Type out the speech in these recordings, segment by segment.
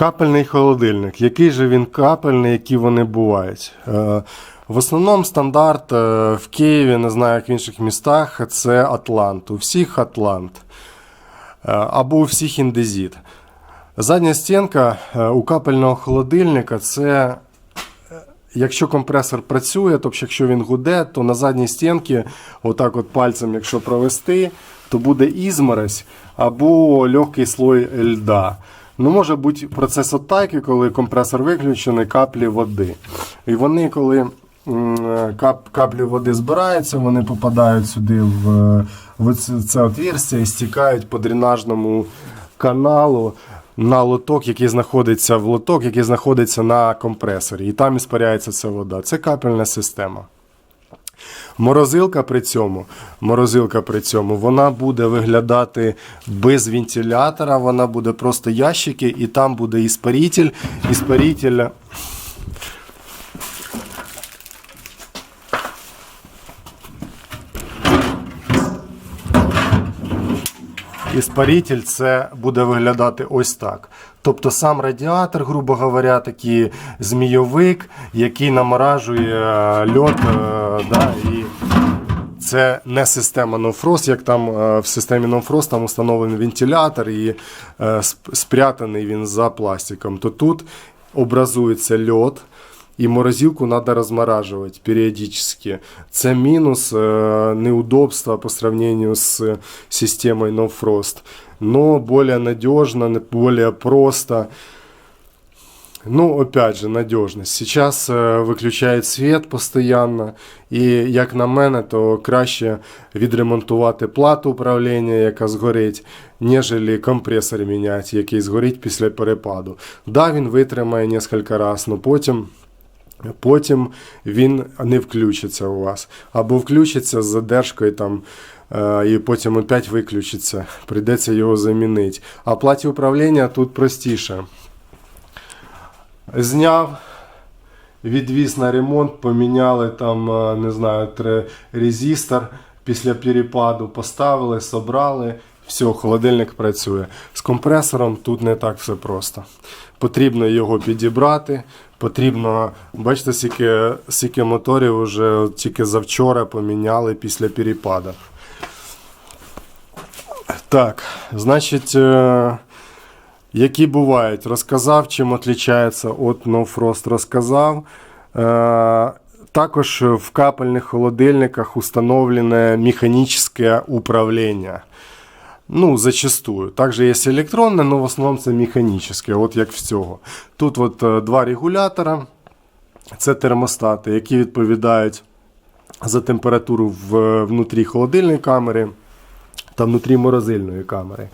Капельний холодильник. Який же він капельний, які вони бувають? Е, В основному стандарт е, в Києві, не знаю, як в інших містах, це Атлант. У всіх Атлант. Е, Або у всіх індезіт. Задня стінка у капельного холодильника це. Якщо компресор працює, тобто якщо він гуде, то на задній стінці, отак от пальцем, якщо провести, то буде ізморозь або легкий слой льда. Ну, може бути процес оттайки, коли компресор виключений, каплі води. І вони, коли кап, каплі води збираються, вони попадають сюди в, в це- це і стікають по дренажному каналу на лоток, який знаходиться в лоток, який знаходиться на компресорі. І там іспаряється ця вода. Це капельна система. Морозилка при цьому, морозилка при цьому, вона буде виглядати без вентилятора, вона буде просто ящики, і там буде іспаритель. Іспаритель Іспаритель це буде виглядати ось так. Тобто сам радіатор, грубо говоря, такий змійовик, який наморажує е, льод. е, Да, і це не система NoFrost, як там е, в системі NoFrost там установлений вентилятор і спрятаний він за пластиком. То тут образується льод. І морозилку надо размораживать периодически. Це мінус э, неудобства по сравнению с системой No Frost. Но более надежно, более просто. Ну, опять же, надежность. Сейчас е, виключають світ постійно, і як на мене, то краще відремонтувати плату управління, яка згорить, нежели компресор міняти, який згорить після перепаду. Да, він витримає кілька разів, але потім. Потім він не включиться у вас. Або включиться з задержкою там, е, і потім опять виключиться. Прийдеться його замінити. А платі управління тут простіше. Зняв, відвіз на ремонт, поміняли там, е, не знаю, резистор після перепаду, поставили, собрали. Все, холодильник працює. З компресором тут не так все просто. Потрібно його підібрати. Потрібно, бачите, скільки, скільки моторів вже тільки завчора поміняли після перепаду. Так, значить, е, які бувають, розказав, чим відрізняється від Frost, розказав. Е, також в капельних холодильниках установлене механічне управління. Ну, зачастую. Также є електронне, але в основному це механічне, от як в цього. Тут от е, два регулятора, це термостати, які відповідають за температуру в, внутрі холодильної камери та внутрі морозильної камери.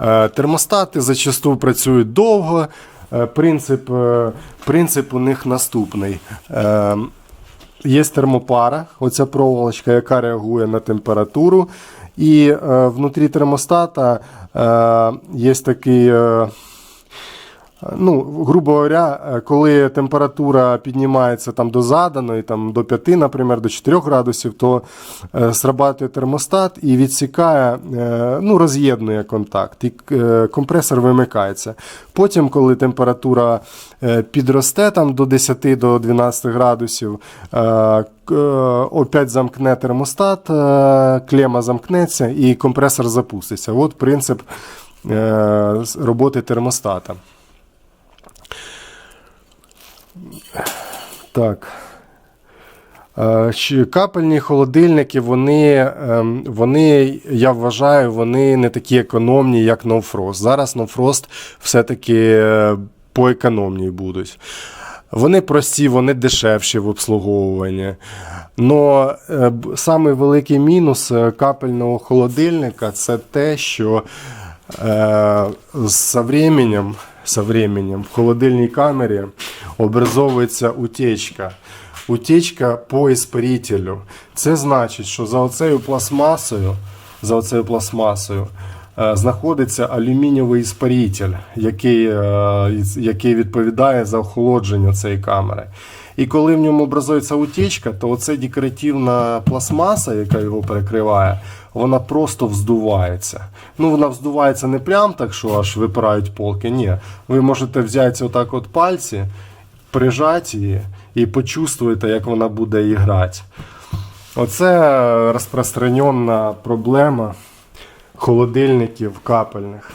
Е, Термостати зачасту працюють довго. Е, Принцип, е, принцип у них наступний. Е, Є термопара, оця проволочка, яка реагує на температуру. І е, внутрі термостата е, є такий. Е, Ну, грубо говоря, е, коли температура піднімається там до заданої, там до 5, наприклад, до 4 градусів, то е, срабатує термостат і відсікає, е, ну, роз'єднує контакт, і компресор вимикається. Потім, коли температура підросте там до 10 до 12 градусів, опять замкне термостат, клема замкнеться і компресор запуститься. От принцип роботи термостата. Так. Е, Капельні холодильники, вони, ем, вони, я вважаю, вони не такі економні, як No Зараз No все-таки е, поекономній будуть. Вони прості, вони дешевші в обслуговуванні. Но е, самий великий мінус капельного холодильника це те, що е, со временем, временем в холодильній камері образовується утечка. Утечка по іспарителю. Це значить, що за оцею пластмасою, за оцею пластмасою е, знаходиться алюмінієвий іспаритель, який, е, який відповідає за охолодження цієї камери. І коли в ньому образується утічка, то оця декоративна пластмаса, яка його перекриває, вона просто вздувається. Ну, вона вздувається не прям так, що аж випирають полки. Ні. Ви можете взяти отак от пальці, прижати її і почувствуєте, як вона буде іграти. Оце розпространена проблема холодильників капельних.